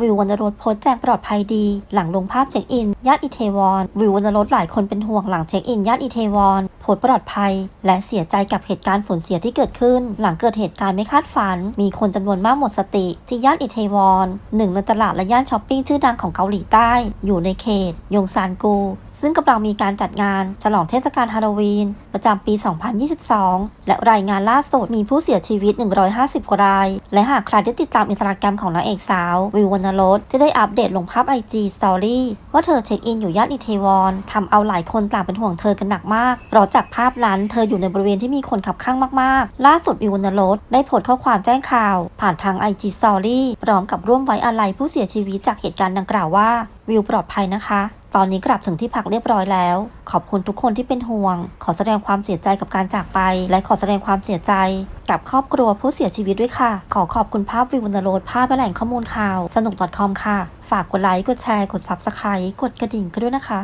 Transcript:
วิววรรณรสโพสแจ้งปลอดภัยดี หลังลงภาพเช็คอินย่านอิเทวอนวิววรรณรสหลายคนเป็นห่วงหลังเช็คอินย่านอิเทวอนโพสปลอดภัย และเสียใจกับเหตุการณ์สูญเสียที่เกิดขึ้น หลังเกิดเหตุการณ์ไม่คาดฝัน มีคนจำนวนมากหมดสติที่ย่านอิเทวอนหนึ่งในตลาดและย่านช้อปปิ้งชื่อดังของเกาหลีใต้ อยู่ในเขต ยงซานกู ซึ่งกำลังมีการจัดงานฉลองเทศกาลฮาโลวีน ประจำปี 2022 และรายงานล่าสุดมีผู้เสียชีวิต 150 กว่าราย และหากใครได้ติดตามอินสตาแกรมของนางเอกสาว วิววรรณรสจะได้อัปเดตลงภาพ IG Story ว่าเธอเช็คอินอยู่ย่านอิเทวอนทำเอาหลายคนต่างเป็นห่วงเธอกันหนักมากเพราะจากภาพนั้นเธออยู่ในบริเวณที่มีคนขับข้างมากๆ ล่าสุดวิววรรณรสได้โพสต์ข้อความแจ้งข่าว ผ่านทาง IG Story พร้อมกับร่วมไว้อาลัยผู้เสียชีวิตจากเหตุการณ์ดังกล่าวว่า วิวปลอดภัยนะคะ อนนี้กลับถึงที่พักเรียบร้อยแล้ว ขอบคุณทุกคนที่เป็นห่วง ขอแสดงความเสียใจกับการจากไป และขอแสดงความเสียใจ กับครอบครัวผู้เสียชีวิตด้วยค่ะ ขอขอบคุณภาพวิววรรณโรดภาพและแหล่งข้อมูลข่าว สนุก .com ค่ะ ฝากกดไลค์ กดแชร์ กด Subscribe กดกระดิ่งกันด้วยนะคะ